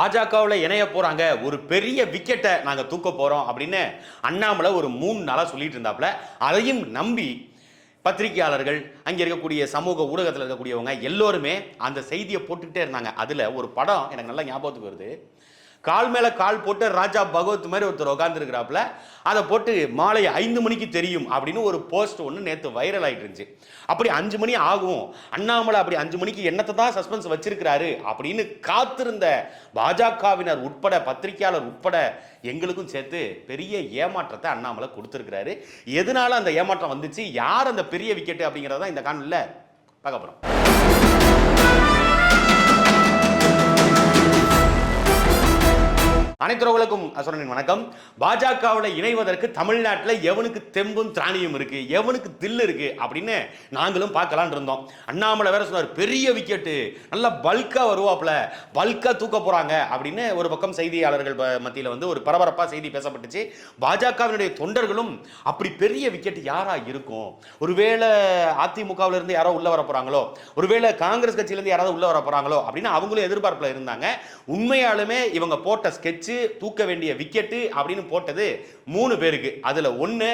பாஜகவில் இணைய போகிறாங்க ஒரு பெரிய விக்கெட்டை நாங்கள் தூக்க போகிறோம் அப்படின்னு அண்ணாமலை ஒரு மூணு நாளாக சொல்லிட்டு இருந்தாப்புல. அதையும் நம்பி பத்திரிகையாளர்கள் அங்கே இருக்கக்கூடிய சமூக ஊடகத்தில் இருக்கக்கூடியவங்க எல்லோருமே அந்த செய்தியை போட்டுக்கிட்டே இருந்தாங்க. அதில் ஒரு படம் எனக்கு நல்லா ஞாபகத்துக்கு வருது. கால் மேலே கால் போட்டு ராஜா பகவத் மாதிரி ஒருத்தர் உட்காந்துருக்கிறாப்புல அதை போட்டு மாலை ஐந்து மணிக்கு தெரியும் அப்படின்னு ஒரு போஸ்ட் ஒன்று நேற்று வைரல் ஆகிட்டு இருந்துச்சு. அப்படி அஞ்சு மணி ஆகும். அண்ணாமலை அப்படி அஞ்சு மணிக்கு என்னத்தை தான் சஸ்பென்ஸ் வச்சிருக்கிறாரு அப்படின்னு காத்திருந்த பாஜகவினர் உட்பட பத்திரிகையாளர் உட்பட எங்களுக்கும் சேர்த்து பெரிய ஏமாற்றத்தை அண்ணாமலை கொடுத்துருக்கிறாரு. எதனால அந்த ஏமாற்றம் வந்துச்சு? யார் அந்த பெரிய விக்கெட்டு அப்படிங்கிறத இந்த காணொலியில் பார்க்க போகிறோம் அனைத்துறவுகளுக்கும் அசுரனின் வணக்கம். பாஜகவில் இணைவதற்கு தமிழ்நாட்டில் எவனுக்கு தெம்பும் திராணியும் இருக்கு? எவனுக்கு தில்லு இருக்கு? அப்படின்னு நாங்களும் பார்க்கலான் இருந்தோம். அண்ணாமலை வேற சொன்னார் பெரிய விக்கெட்டு நல்லா பல்கா வருவாப்புல. பல்கா தூக்க போறாங்க. அப்படின்னு ஒரு பக்கம் செய்தியாளர்கள் மத்தியில் வந்து ஒரு பரபரப்பாக செய்தி பேசப்பட்டுச்சு. பாஜகவினுடைய தொண்டர்களும் அப்படி பெரிய விக்கெட் யாரா இருக்கும்? ஒருவேளை அதிமுகவில் இருந்து யாரோ உள்ள வர போறாங்களோ? ஒருவேளை காங்கிரஸ் கட்சியிலேருந்து யாராவது உள்ள வர போறாங்களோ? அப்படின்னு அவங்களும் எதிர்பார்ப்பில் இருந்தாங்க. உண்மையாலுமே இவங்க போட்ட ஸ்கெட்ச் தூக்க வேண்டிய விக்கெட்டு அப்படின்னு போட்டது மூணு பேருக்கு. அதில் ஒன்னு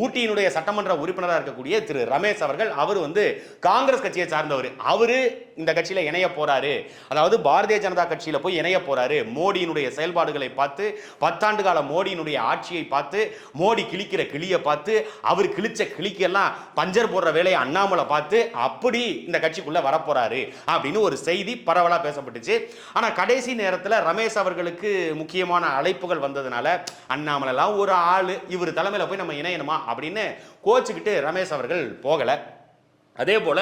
ஊட்டியினுடைய சட்டமன்ற உறுப்பினராக இருக்கக்கூடிய திரு ரமேஷ் அவர்கள். அவர் வந்து காங்கிரஸ் கட்சியை சார்ந்தவர். அவரு இந்த கட்சியில் இணைய போறாரு. அதாவது பாரதிய ஜனதா கட்சியில் போய் இணைய போறாரு. மோடியினுடைய செயல்பாடுகளை பார்த்து பத்தாண்டு கால மோடியினுடைய ஆட்சியை பார்த்து மோடி கிழிக்கிற கிளியை பார்த்து அவர் கிழிச்ச கிளிக்கெல்லாம் பஞ்சர் போடுற வேலையை அண்ணாமலை பார்த்து அப்படி இந்த கட்சிக்குள்ள வரப்போறாரு அப்படின்னு ஒரு செய்தி பரவலாக பேசப்பட்டுச்சு. ஆனால் கடைசி நேரத்தில் ரமேஷ் அவர்களுக்கு முக்கியமான அழைப்புகள் வந்ததுனால அண்ணாமலைலாம் ஒரு ஆள் இவர் தலைமையில் போய் நம்ம இணையணுமா அப்படின்னு கோச்சுக்கிட்டு ரமேஷ் அவர்கள் போகலை. அதே போல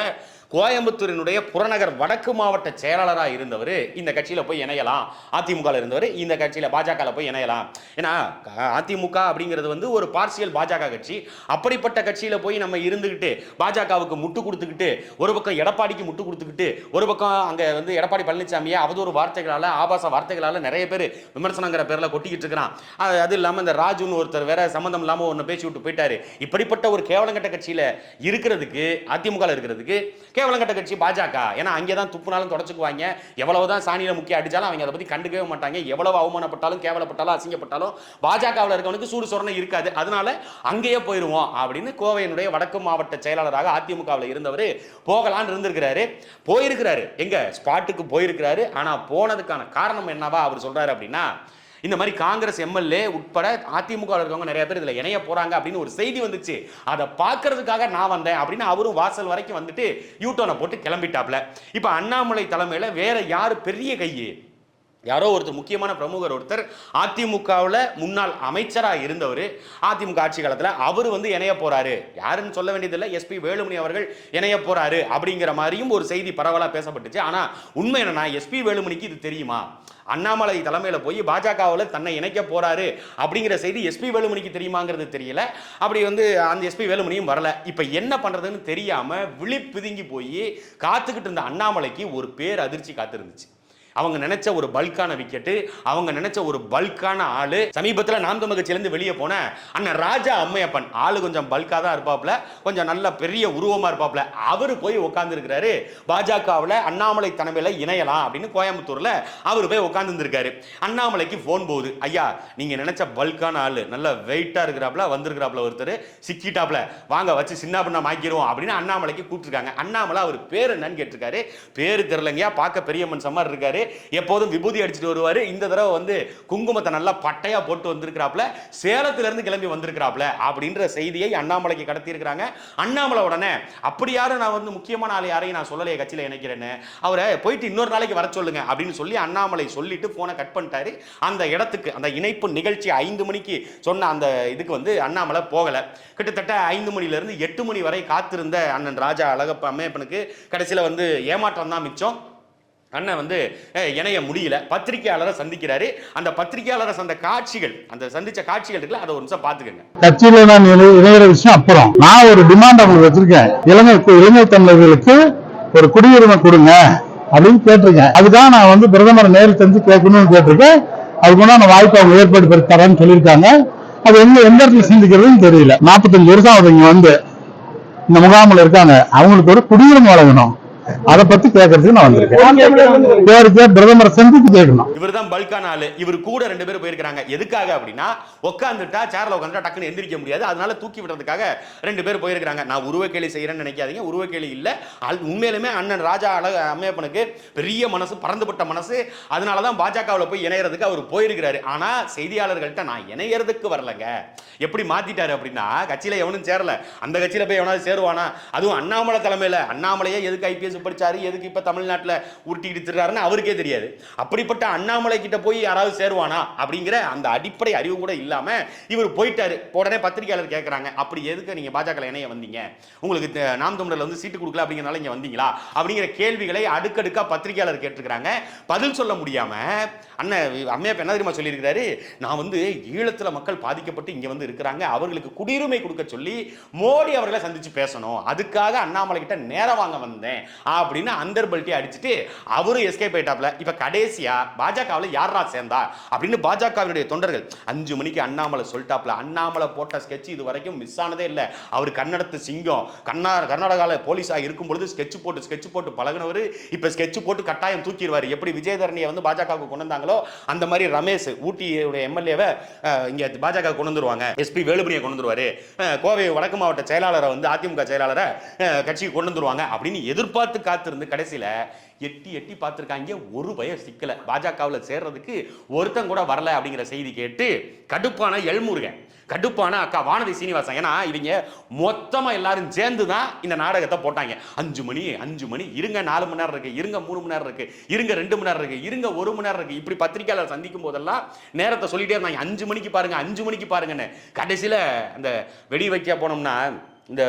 கோயம்புத்தூரினுடைய புறநகர் வடக்கு மாவட்ட செயலாளராக இருந்தவர் இந்த கட்சியில் போய் இணையலாம். அதிமுகவில் இருந்தவர் இந்த கட்சியில் பாஜகவில் போய் இணையலாம். ஏன்னா அதிமுக அப்படிங்கிறது வந்து ஒரு பார்சியல் பாஜக கட்சி. அப்படிப்பட்ட கட்சியில் போய் நம்ம இருந்துக்கிட்டு பாஜகவுக்கு முட்டு கொடுத்துக்கிட்டு ஒரு பக்கம் எடப்பாடிக்கு முட்டு கொடுத்துக்கிட்டு ஒரு பக்கம் அங்கே வந்து எடப்பாடி பழனிசாமியை அவதூறு வார்த்தைகளால் ஆபாச வார்த்தைகளால் நிறைய பேர் விமர்சனங்கிற பேரில் கொட்டிக்கிட்டு இருக்கிறான். அது அது இல்லாமல் இந்த ராஜுன்னு ஒருத்தர் வேற சம்மந்தம் இல்லாமல் ஒன்று பேசி விட்டு போயிட்டாரு. இப்படிப்பட்ட ஒரு கேவலங்கட்ட கட்சியில் இருக்கிறதுக்கு அதிமுக இருக்கிறதுக்கு கேவலங்கட்ட கட்சி பாஜக. ஏன்னா அங்கே தான் துப்புனாலும் தொடச்சுக்குவாங்க. எவ்வளவுதான் சாணியில் முக்கிய அடித்தாலும் அவங்க அதை பற்றி கண்டுக்கவே மாட்டாங்க. எவ்வளவு அவமானப்பட்டாலும் கேவலப்பட்டாலும் அசிங்கப்பட்டாலும் பாஜகவில் இருக்கவனுக்கு சூடு சொரணை இருக்காது. அதனால அங்கேயே போயிடுவோம் அப்படின்னு கோவையினுடைய வடக்கு மாவட்ட செயலாளராக அதிமுகவில் இருந்தவர் போகலான்னு இருந்திருக்கிறாரு. போயிருக்கிறாரு. எங்க? ஸ்பாட்டுக்கு போயிருக்கிறாரு. ஆனால் போனதுக்கான காரணம் என்னவா அவர் சொல்றாரு அப்படின்னா இந்த மாதிரி காங்கிரஸ் எம்எல்ஏ உட்பட அதிமுக இருக்கவங்க நிறைய பேர் இதில் இணைய போகிறாங்க அப்படின்னு ஒரு செய்தி வந்துச்சு. அதை பார்க்கறதுக்காக நான் வந்தேன் அப்படின்னு அவரும் வாசல் வரைக்கும் வந்துட்டு யூட்டோனை போட்டு கிளம்பிட்டாப்ல. இப்போ அண்ணாமலை தலைமையில் வேற யார்? பெரிய கையை. யாரோ ஒருத்தர் முக்கியமான பிரமுகர் ஒருத்தர் அதிமுகவில் முன்னாள் அமைச்சராக இருந்தவர் அதிமுக ஆட்சி காலத்தில் அவர் வந்து இணைய போகிறாரு யாருன்னு சொல்ல வேண்டியதில்லை. எஸ்பி வேலுமணி அவர்கள் இணைய போகிறாரு அப்படிங்கிற மாதிரியும் ஒரு செய்தி பரவலாக பேசப்பட்டுச்சு. ஆனால் உண்மை என்னன்னா எஸ்பி வேலுமணிக்கு இது தெரியுமா? அண்ணாமலை தலைமையில் போய் பாஜகவில் தன்னை இணைக்க போகிறாரு அப்படிங்கிற செய்தி எஸ்பி வேலுமணிக்கு தெரியுமாங்கிறது தெரியல. அப்படி வந்து அந்த எஸ்பி வேலுமணியும் வரல. இப்போ என்ன பண்ணுறதுன்னு தெரியாமல் விழி போய் காத்துக்கிட்டு இருந்த அண்ணாமலைக்கு ஒரு பேர் அதிர்ச்சி காத்திருந்துச்சு. அவங்க நினைச்ச ஒரு பல்கான விக்கெட்டு அவங்க நினைச்ச ஒரு பல்கான ஆளு. சமீபத்தில் நாம் தமிழ் வெளியே போன அண்ணன் ராஜா அம்மையப்பன். ஆளு கொஞ்சம் பல்காக தான் இருப்பாப்ல கொஞ்சம் நல்ல பெரிய உருவமாக இருப்பாப்ல அவர் போய் உட்காந்துருக்கிறாரு பாஜகவில் அண்ணாமலை தலைமையில் இணையலாம் அப்படின்னு கோயம்புத்தூரில் அவர் போய் உட்காந்துருக்காரு அண்ணாமலைக்கு ஃபோன் போகுது. ஐயா நீங்கள் நினைச்ச பல்கான ஆள். நல்ல வெயிட்டாக இருக்கிறாப்ல வந்திருக்கிறாப்ல ஒருத்தர். சிக்கிட்டாப்ல வாங்க வச்சு சின்ன பண்ண மாக்கிடுவோம் அப்படின்னு அண்ணாமலைக்கு கூப்பிட்டுருக்காங்க. அண்ணாமலை அவர் பேர் என்னன்னு கேட்டிருக்காரு. பேர் தெரிலங்கயா பார்க்க பெரிய மனுஷன் மாதிரி இருக்காரு. எப்போதும் விபூதி அடிச்சுட்டு வருவாரு. இந்த தடவை வந்து குங்குமத்தை நல்லா பட்டையா போட்டு வந்திருக்கிறாப்ல சேலத்துலேருந்து கிளம்பி வந்திருக்கிறாப்ல அப்படின்ற செய்தியை அண்ணாமலைக்கு கடத்தி இருக்கிறாங்க அண்ணாமலை உடனே அப்படி யாரும் நான் வந்து முக்கியமான ஆள் யாரையும் நான் சொல்லலையே கட்சியில் இணைக்கிறேன்னு. அவரை போயிட்டு இன்னொரு நாளைக்கு வர சொல்லுங்க அப்படின்னு சொல்லி அண்ணாமலை சொல்லிட்டு போனை கட் பண்ணிட்டாரு. அந்த இடத்துக்கு அந்த இணைப்பு நிகழ்ச்சி ஐந்து மணிக்கு சொன்ன அந்த இதுக்கு வந்து அண்ணாமலை போகல. கிட்டத்தட்ட ஐந்து மணிலேருந்து எட்டு மணி வரை காத்திருந்த அண்ணன் ராஜா அழகப்ப அம்மையப்பனுக்கு கடைசியில் வந்து ஏமாற்றம் தான் மிச்சம். அண்ணன் வந்து இணைய முடியல. பத்திரிகையாளரை சந்திக்கிறாரு. அந்த பத்திரிகையாளரை சந்த காட்சிகள் அந்த சந்திச்ச காட்சிகள் இருக்குல்ல அதை ஒரு நிமிஷம் பாத்துக்கங்க கட்சியில நான் இணையிற விஷயம் அப்புறம். நான் ஒரு டிமாண்ட் அவங்களுக்கு வச்சிருக்கேன். இலங்கை இலங்கை தமிழர்களுக்கு ஒரு குடியுரிமை கொடுங்க அப்படின்னு கேட்டிருக்கேன். அதுக்காக நான் வந்து பிரதமர் நேரில் செஞ்சு கேட்கணும்னு கேட்டிருக்கேன். அதுக்கு அந்த வாய்ப்பு அவங்க ஏற்பாடு பண்ணி தரேன்னு சொல்லியிருக்காங்க. அது எங்க எந்த இடத்துல சிந்திக்கிறதுன்னு தெரியல. நாற்பத்தஞ்சு வருஷம் அவங்க வந்து இந்த முகாமில் இருக்காங்க. அவங்களுக்கு ஒரு குடியுரிமை வழங்கணும். அதை பத்தி கேட்கறதுக்கு நான் வந்திருக்கேன். பேருக்கு பிரதமரை சந்தித்து கேட்கணும். இவர் தான் பல்கான ஆளு. இவர் கூட ரெண்டு பேரும் போயிருக்காங்க எதுக்காக அப்படின்னா உட்காந்துட்டா சேர்ல உட்காந்துட்டா டக்குன்னு எந்திரிக்க முடியாது. அதனால தூக்கி விடுறதுக்காக ரெண்டு பேர் போயிருக்காங்க நான் உருவக்கேலி செய்யறேன்னு நினைக்காதீங்க. உருவக்கேலி இல்ல. உண்மையிலுமே அண்ணன் ராஜா அழக அம்மையப்பனுக்கு பெரிய மனசு பறந்துபட்ட மனசு. அதனால தான் பாஜகவில் போய் இணையறதுக்கு அவர் போயிருக்கிறாரு. ஆனா செய்தியாளர்கள்ட்ட நான் இணையறதுக்கு வரலங்க. எப்படி மாத்திட்டாரு அப்படின்னா கட்சியில எவனும் சேரல. அந்த கட்சியில போய் எவனாவது சேருவானா? அதுவும் அண்ணாமலை தலைமையில. அண்ணாமலையே எதுக்கு ஐபிஎஸ் படிச்சாரு எதுக்கு இப்போ தமிழ்நாட்டில் உருட்டி திரிறாருன்னு அவருக்கே தெரியாது. அப்படிப்பட்ட அண்ணாமலை கிட்ட போய் யாராவது சேருவானா அப்படிங்கிற அந்த அடிப்படை அறிவு கூட இல்லாமல் இவர் போயிட்டாரு. உடனே பத்திரிகையாளர் கேட்குறாங்க அப்படி எதுக்கு நீங்கள் பாஜக இணைய வந்தீங்க? உங்களுக்கு நாம் தமிழர்ல வந்து சீட்டு கொடுக்கல அப்படிங்கறனால இங்கே வந்தீங்களா? அப்படிங்கிற கேள்விகளை அடுக்கடுக்காக பத்திரிகையாளர் கேட்டிருக்கிறாங்க. பதில் சொல்ல முடியாமல் அண்ணன் அம்மையா என்ன தெரியுமா சொல்லியிருக்கிறாரு? நான் வந்து ஈழத்தில் மக்கள் பாதிக்கப்பட்டு இங்கே வந்து இருக்கிறாங்க. அவர்களுக்கு குடியுரிமை கொடுக்க சொல்லி மோடி அவர்களை சந்திச்சு பேசணும். அதுக்காக அண்ணாமலை கிட்ட நேரம் வாங்க வந்தேன். அப்படின்னு அந்தர்பல்ட்டி அடிச்சுட்டு அவரும் எஸ்கேப் ஆயிட்டாப்ல இப்ப கடைசியா பாஜகவில் யாரா சேர்ந்தா? அப்படின்னு பாஜகவினுடைய தொண்டர்கள் அஞ்சு மணிக்கு அண்ணாமலை சொல்லிட்டாப்ல அண்ணாமலை போட்ட ஸ்கெட்ச் இது வரைக்கும் மிஸ் ஆனதே இல்லை. அவர் கன்னடத்து சிங்கம். கண்ணா கர்நாடகாவில் போலீஸாக இருக்கும் பொழுது ஸ்கெட்ச் போட்டு ஸ்கெட்ச் போட்டு பழகுனவர். இப்போ ஸ்கெட்ச் போட்டு கட்டாயம் தூக்கிடுவார். எப்படி விஜயதரணியை வந்து பாஜகவுக்கு கொண்டு வந்தாங்களோ அந்த மாதிரி ரமேஷ் ஊட்டியுடைய எம்எல்ஏவை இங்கே பாஜக கொண்டு வந்துருவாங்க. எஸ்பி வேலுமணியை கொண்டு வந்துருவாரு. கோவை வடக்கு மாவட்ட செயலாளரை வந்து அதிமுக செயலாளரை கட்சிக்கு கொண்டு வந்துருவாங்க அப்படின்னு எதிர்பார்த்து காத்திருந்து கடைசியில் எட்டி எட்டி பார்த்துருக்காங்க ஒரு பயம் சிக்கல. பாஜகவில் சேர்றதுக்கு ஒருத்தன் கூட வரல அப்படிங்கிற செய்தி கேட்டு கடுப்பான எல்முருகன் கடுப்பான அக்கா வானதி சீனிவாசன் ஏன்னா இவங்க மொத்தமா எல்லாரும் சேர்ந்து தான் இந்த நாடகத்தை போட்டாங்க. அஞ்சு மணி அஞ்சு மணி இருங்க நாலு மணி நேரம் இருக்கு இருங்க மூணு மணி நேரம் இருக்கு இருங்க ரெண்டு மணி நேரம் இருக்கு இருங்க ஒரு மணி நேரம் இருக்கு. இப்படி பத்திரிக்கையாளர் சந்திக்கும் போதெல்லாம் நேரத்தை சொல்லிட்டே இருந்தாங்க. அஞ்சு மணிக்கு பாருங்க அஞ்சு மணிக்கு பாருங்கன்னு. கடைசியில அந்த வெடி வைக்க போனோம்னா இந்த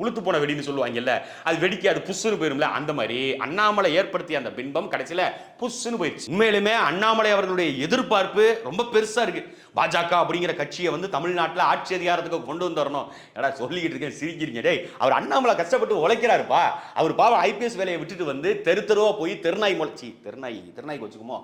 உளுத்து போன வெடின்னு சொல்லுவாங்கல்ல அது வெடிக்க அது புஷ்ஷுன்னு போயிரும்ல அந்த மாதிரி அண்ணாமலை ஏற்படுத்திய அந்த பின்பம் கடைசியில் புஷ்ஷுன்னு போயிடுச்சு உண்மையிலுமே அண்ணாமலை அவர்களுடைய எதிர்பார்ப்பு ரொம்ப பெருசாக இருக்குது பாஜக அப்படிங்கிற கட்சியை வந்து தமிழ்நாட்டில் ஆட்சி அதிகாரத்துக்கு கொண்டு வந்துடணும் எடா சொல்லிக்கிட்டு இருக்கேன் சிரிக்கிறீங்க. டேய் அவர் அண்ணாமலை கஷ்டப்பட்டு உழைக்கிறாருப்பா. அவர் பாவம் ஐபிஎஸ் வேலையை விட்டுட்டு வந்து தெரு தெருவாக போய் தெருநாய் முளைச்சி தெருநாய் தெருநாய்க்கு வச்சுக்குமோ?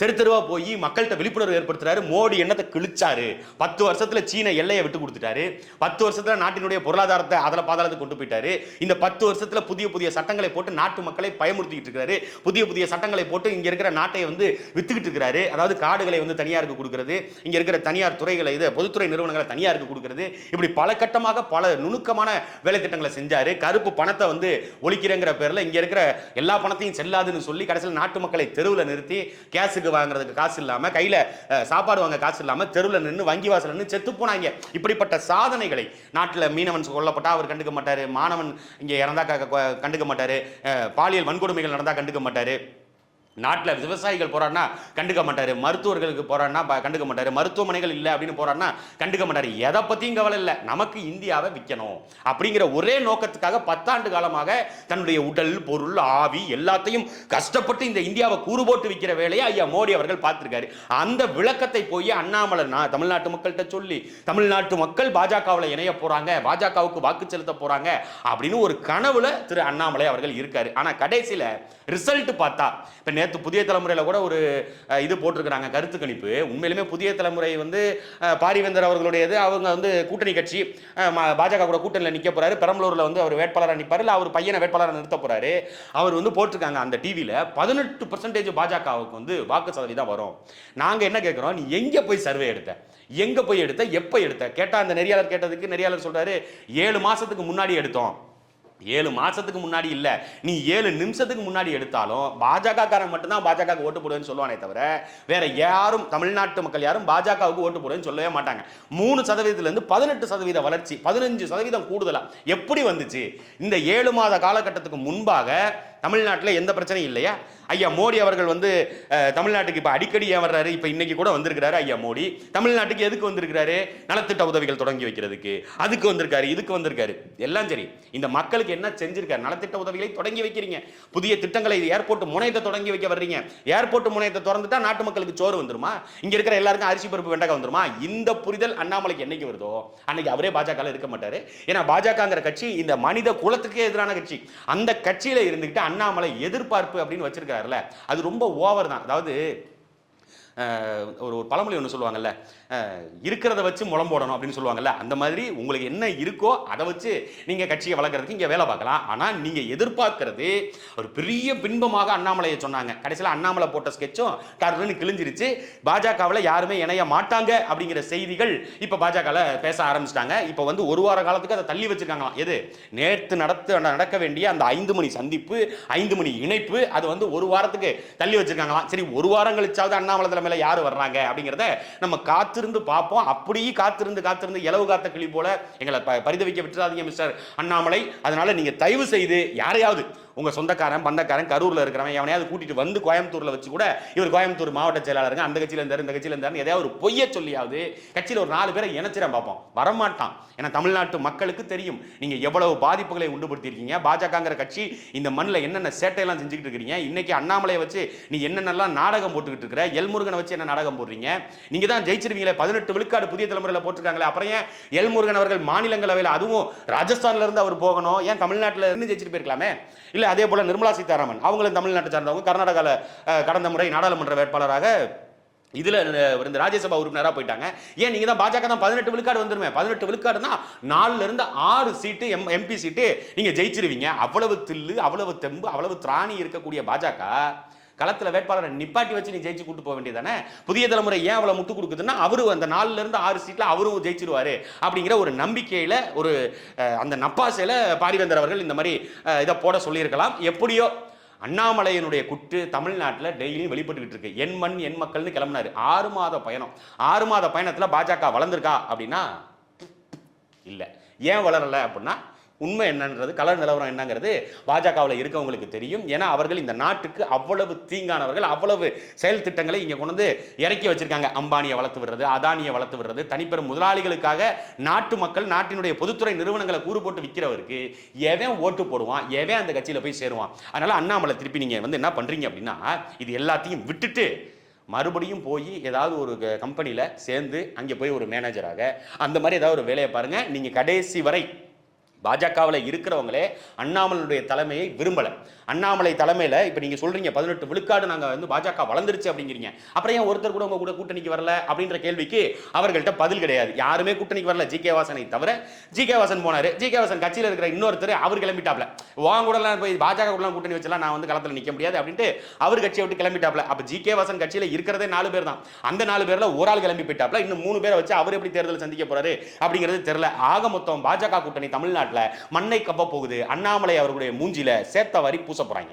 தெரு தெருவா போய் மக்கள்கிட்ட விழிப்புணர்வு ஏற்படுத்துறாரு. மோடி என்னத்தை கிழிச்சாரு? பத்து வருஷத்துல சீன எல்லையை விட்டு கொடுத்துட்டாரு. பத்து வருஷத்துல நாட்டினுடைய பொருளாதாரத்தை அதில் பாதாளத்துக்கு கொண்டு போயிட்டாரு. இந்த பத்து வருஷத்துல புதிய புதிய சட்டங்களை போட்டு நாட்டு மக்களை பயமுறுத்திக்கிட்டு இருக்கிறாரு புதிய புதிய சட்டங்களை போட்டு இங்க இருக்கிற நாட்டை வந்து வித்துக்கிட்டு இருக்கிறாரு அதாவது காடுகளை வந்து தனியாருக்கு கொடுக்கறது இங்க இருக்கிற தனியார் துறைகளை இது பொதுத்துறை நிறுவனங்களை தனியாருக்கு கொடுக்கறது. இப்படி பல கட்டமாக பல நுணுக்கமான வேலை திட்டங்களை செஞ்சாரு. கருப்பு பணத்தை வந்து ஒழிக்கிறேங்கிற பேர்ல இங்க இருக்கிற எல்லா பணத்தையும் செல்லாதுன்னு சொல்லி கடைசியில் நாட்டு மக்களை தெருவில் நிறுத்தி கேஸுக்கு வாங்குறதுக்கு காசு இல்லாமல் கையில் சாப்பாடு வாங்க காசு இல்லாமல் தெருவில் நின்று வங்கி வாசல் நின்று செத்து போனாங்க. இப்படிப்பட்ட சாதனைகளை நாட்டில் மீனவன் கொல்லப்பட்டா அவர் கண்டுக்க மாட்டார். மாணவன் இங்கே இறந்தா கண்டுக்க மாட்டார். பாலியல் வன்கொடுமைகள் நடந்தால் கண்டுக்க மாட்டார். நாட்டில் விவசாயிகள் போகிறான்னா கண்டுக்க மாட்டார் மருத்துவர்களுக்கு போகிறான்னா கண்டுக்க மாட்டார் மருத்துவமனைகள் இல்லை அப்படின்னு போகிறான்னா கண்டுக்க மாட்டார். எதை பற்றியும் கவலை இல்லை. நமக்கு இந்தியாவை விற்கணும் அப்படிங்கிற ஒரே நோக்கத்துக்காக பத்தாண்டு காலமாக தன்னுடைய உடல் பொருள் ஆவி எல்லாத்தையும் கஷ்டப்பட்டு இந்த இந்தியாவை கூறு போட்டு விற்கிற வேலையை ஐயா மோடி அவர்கள் பார்த்துருக்காரு. அந்த விளக்கத்தை போய் அண்ணாமலை நான் தமிழ்நாட்டு மக்கள்கிட்ட சொல்லி தமிழ்நாட்டு மக்கள் பாஜகவில் இணைய போகிறாங்க பாஜகவுக்கு வாக்கு செலுத்த போகிறாங்க அப்படின்னு ஒரு கனவுல திரு அண்ணாமலை அவர்கள் இருக்காரு. ஆனால் கடைசியில் ரிசல்ட் பார்த்தா இப்போ நேற்று புதிய தலைமுறையில் கூட ஒரு இது போட்டிருக்கிறாங்க கருத்து கணிப்பு. உண்மையிலுமே புதிய தலைமுறை வந்து பாரிவேந்தர் அவர்களுடையது. அவங்க வந்து கூட்டணி கட்சி பாஜக கூட கூட்டணியில் நிக்க போகிறாரு பெரம்பலூரில் வந்து அவர் வேட்பாளராக நிற்பாரு இல்லை அவர் பையனை வேட்பாளராக நிறுத்த போகிறாரு அவர் வந்து போட்டிருக்காங்க அந்த டிவியில் பதினெட்டு பர்சன்டேஜ் பாஜகவுக்கு வந்து வாக்கு சதவீதம் வரும். நாங்கள் என்ன கேட்குறோம் நீ எங்கே போய் சர்வே எடுத்த? எங்கே போய் எடுத்த? எப்போ எடுத்த? கேட்டால் அந்த நெறியாளர் கேட்டதுக்கு நெறியாளர் சொல்கிறாரு ஏழு மாதத்துக்கு முன்னாடி எடுத்தோம். ஏழு மாதத்துக்கு முன்னாடி இல்லை. நீ ஏழு நிமிஷத்துக்கு முன்னாடி எடுத்தாலும் பாஜகக்காரன் மட்டும்தான் பாஜக ஓட்டு போடுவேன்னு சொல்லுவானே தவிர வேற யாரும் தமிழ்நாட்டு மக்கள் யாரும் பாஜகவுக்கு ஓட்டு போடுவேன்னு சொல்லவே மாட்டாங்க. மூணு சதவீதத்துலேருந்து பதினெட்டு சதவீத வளர்ச்சி பதினஞ்சு சதவீதம் கூடுதலாக எப்படி வந்துச்சு? இந்த ஏழு மாத காலகட்டத்துக்கு முன்பாக தமிழ்நாட்டில் எந்த பிரச்சனையும் இல்லையா? ஐயா மோடி அவர்கள் வந்து தமிழ்நாட்டுக்கு இப்போ அடிக்கடி ஏன் வர்றாரு? இப்போ இன்னைக்கு கூட வந்திருக்கிறாரு ஐயா மோடி. தமிழ்நாட்டுக்கு எதுக்கு வந்திருக்கிறாரு? நலத்திட்ட உதவிகள் தொடங்கி வைக்கிறதுக்கு. அதுக்கு வந்திருக்காரு இதுக்கு வந்திருக்காரு. எல்லாம் சரி. இந்த மக்களுக்கு என்ன செஞ்சிருக்காரு? நலத்திட்ட உதவிகளை தொடங்கி வைக்கிறீங்க. புதிய திட்டங்களை ஏர்போர்ட் முனையத்தை தொடங்கி வைக்க வர்றீங்க. ஏர்போர்ட் முனையத்தை திறந்துட்டா நாட்டு மக்களுக்கு சோறு வந்துருமா? இங்கே இருக்கிற எல்லாருக்கும் அரிசி பருப்பு வெண்டக்காய் வந்துருமா? இந்த புரிதல் அண்ணாமலைக்கு என்னைக்கு வருதோ? அன்னைக்கு அவரே பாஜக இருக்க மாட்டாரு. ஏன்னா பாஜகங்கிற கட்சி இந்த மனித குலத்துக்கே எதிரான கட்சி. அந்த கட்சியில இருந்துகிட்டு அண்ணாமலை எதிர்பார்ப்பு அப்படின்னு வச்சிருக்காருல்ல அது ரொம்ப ஓவர் தான். அதாவது ஒரு ஒரு பழமொழி ஒன்று சொல்லுவாங்கல்ல இருக்கிறத வச்சு முளம் போடணும் அப்படின்னு சொல்லுவாங்கல்ல அந்த மாதிரி உங்களுக்கு என்ன இருக்கோ அதை வச்சு நீங்கள் கட்சியை வளர்க்குறதுக்கு இங்கே வேலை பார்க்கலாம். ஆனால் நீங்கள் எதிர்பார்க்கறது ஒரு பெரிய பின்பமாக அண்ணாமலையை சொன்னாங்க. கடைசியில் அண்ணாமலை போட்ட ஸ்கெட்சும் டர்னு கிழிஞ்சிருச்சு. பாஜகவில் யாருமே இணைய மாட்டாங்க அப்படிங்கிற செய்திகள் இப்போ பாஜகவில் பேச ஆரம்பிச்சிட்டாங்க. இப்போ வந்து ஒரு வார காலத்துக்கு அதை தள்ளி வச்சுருக்காங்களாம். எது? நேற்று நடத்த நடக்க வேண்டிய அந்த ஐந்து மணி சந்திப்பு ஐந்து மணி இணைப்பு அது வந்து ஒரு வாரத்துக்கு தள்ளி வச்சுருக்காங்களாம். சரி ஒரு வாரம் கழிச்சாவது அண்ணாமலை தலைமையில் யார் வர்றாங்க அப்படிங்கிறத நம்ம காத்து காத்திருந்து பார்ப்போம். அப்படியே காத்திருந்து காத்திருந்து இலவு காத்த கிளி போல எங்களை பரிதவிக்க விட்டுறாதீங்க மிஸ்டர் அண்ணாமலை. அதனால நீங்க தயவு செய்து யாரையாவது உங்கள் சொந்தக்காரன் பந்தக்காரன் கரூரில் இருக்கிறவன் எவனையாவது கூட்டிட்டு வந்து கோயம்புத்தூரில் வச்சு கூட இவர் கோயம்புத்தூர் மாவட்ட செயலாளருங்க அந்த கட்சியில் இருந்தார் இந்த கட்சியில் இருந்தார் எதையாவது ஒரு பொய்ய சொல்லியாவது கட்சியில் ஒரு நாலு பேரை இணைச்சிடம் பார்ப்போம். வரமாட்டான். ஏன்னா தமிழ்நாட்டு மக்களுக்கு தெரியும். நீங்கள் எவ்வளவு பாதிப்புகளை உண்டுபடுத்தியிருக்கீங்க? பாஜகங்கிற கட்சி இந்த மண்ணில் என்னென்ன சேட்டையெல்லாம் செஞ்சுக்கிட்டு இருக்கிறீங்க இன்னைக்கு அண்ணாமலையை வச்சு நீ என்னென்னலாம் நாடகம் போட்டுக்கிட்டு இருக்கிற? எல்முருகனை வச்சு என்ன நாடகம் போடுறீங்க? நீங்க தான் ஜெயிச்சிருவீங்களே பதினெட்டு விழுக்காடு புதிய தலைமுறையில் போட்டிருக்காங்களே அப்புறம் ஏன் எல்முருகன் அவர்கள் மாநிலங்களவையில் அதுவும் ராஜஸ்தான்ல இருந்து அவர் போகணும்? ஏன் தமிழ்நாட்டில் இருந்து ஜெயிச்சிட்டு போயிருக்கலாமே? இல்லை அதே போல் நிர்மலா சீதாராமன். அவங்களும் தமிழ்நாட்டை சார்ந்தவங்க. கர்நாடகாவில் கடந்த முறை நாடாளுமன்ற வேட்பாளராக இதில் அஹ், இந்த ராஜ்யசபா உறுப்பினராக போயிட்டாங்க. ஏன் நீங்கள் தான் பாஜக தான் பதினெட்டு விழுக்காடு வந்துருமே? பதினெட்டு விழுக்காடுனா நாலுலேருந்து ஆறு சீட்டு எம் எம்பி சீட்டு நீங்கள் ஜெயிச்சிருவீங்க. அவ்வளவு தில்லு அவ்வளவு தெம்பு அவ்வளவு திராணி இருக்கக்கூடிய பாஜக களத்தில் வேட்பாளரை நிப்பாட்டி வச்சு நீ ஜெயிச்சு கூட்டு போக வேண்டியதானே புதிய தலைமுறை ஏன் அவளை முட்டு கொடுக்குதுன்னா அவரு அந்த நாலுல இருந்து ஆறு சீட்ல அவரும் ஜெயிச்சிருவாரு அப்படிங்கிற ஒரு நம்பிக்கையில ஒரு அந்த நப்பாசையில பாரிவேந்தர் அவர்கள் இந்த மாதிரி இதை போட சொல்லியிருக்கலாம். எப்படியோ அண்ணாமலையினுடைய குட்டு தமிழ்நாட்டில் டெய்லியும் வெளிப்பட்டுக்கிட்டு இருக்கு. என் மண் என் மக்கள்னு கிளம்புனாரு. ஆறு மாத பயணம். ஆறு மாத பயணத்தில் பாஜக வளர்ந்துருக்கா அப்படின்னா இல்லை. ஏன் வளரலை அப்படின்னா உண்மை என்னன்றது கலர் நிலவரம் என்னங்கிறது பாஜகவில் இருக்கவங்களுக்கு தெரியும். ஏன்னா அவர்கள் இந்த நாட்டுக்கு அவ்வளவு தீங்கானவர்கள் அவ்வளவு செயல் திட்டங்களை இங்கே கொண்டு வந்து இறக்கி வச்சிருக்காங்க. அம்பானியை வளர்த்து விடுறது அதானியை வளர்த்து விடுறது தனிப்பெரும் முதலாளிகளுக்காக நாட்டு மக்கள் நாட்டினுடைய பொதுத்துறை நிறுவனங்களை கூறு போட்டு விற்கிறவருக்கு எவன் ஓட்டு போடுவான் எவன் அந்த கட்சியில் போய் சேருவான்? அதனால அண்ணாமலை திருப்பி நீங்கள் வந்து என்ன பண்ணுறீங்க அப்படின்னா இது எல்லாத்தையும் விட்டுட்டு மறுபடியும் போய் ஏதாவது ஒரு கம்பெனியில் சேர்ந்து அங்கே போய் ஒரு மேனேஜராக அந்த மாதிரி ஏதாவது ஒரு வேலையை பாருங்கள் நீங்கள் கடைசி வரை பாஜகவில் இருக்கிறவங்களே அண்ணாமலையுடைய தலைமையை விரும்பலை. அண்ணாமலை தலைமையில் இப்போ நீங்கள் சொல்கிறீங்க பதினெட்டு விழுக்காடு நாங்கள் வந்து பாஜக வளர்ந்துருச்சு அப்படிங்கிறீங்க. அப்புறம் ஏன் ஒருத்தர் கூட உங்கள் கூட கூட்டணிக்கு வரல அப்படின்ற கேள்விக்கு அவர்கள்ட்ட பதில் கிடையாது. யாருமே கூட்டணிக்கு வரல ஜி கே வாசனை தவிர ஜி கே வாசன் போனார். ஜி கே வாசன் கட்சியில் இருக்கிற இன்னொருத்தர் அவர் கிளம்பிட்டாப்ல. வாங்க கூடலாம் போய் பாஜக கூடலாம் கூட்டணி வச்சலாம் நான் வந்து களத்தில் நிற்க முடியாது அப்படின்ட்டு அவர் கட்சியை விட்டு கிளம்பிட்டாப்ல. அப்போ ஜி கே வாசன் கட்சியில் இருக்கிறதே நாலு பேர் தான். அந்த நாலு பேரில் ஒரு ஆள் கிளம்பி போயிட்டாப்ல. இன்னும் மூணு பேரை வச்சு அவர் எப்படி தேர்தல் சந்திக்க போறாரு அப்படிங்கிறது தெரியல. ஆக மொத்தம் பாஜக கூட்டணி தமிழ்நாட்டில் மண்ணை கப்ப போகுது. அண்ணாமலை அவருடைய மூஞ்சில சேத்த வரி பூச போறாங்க.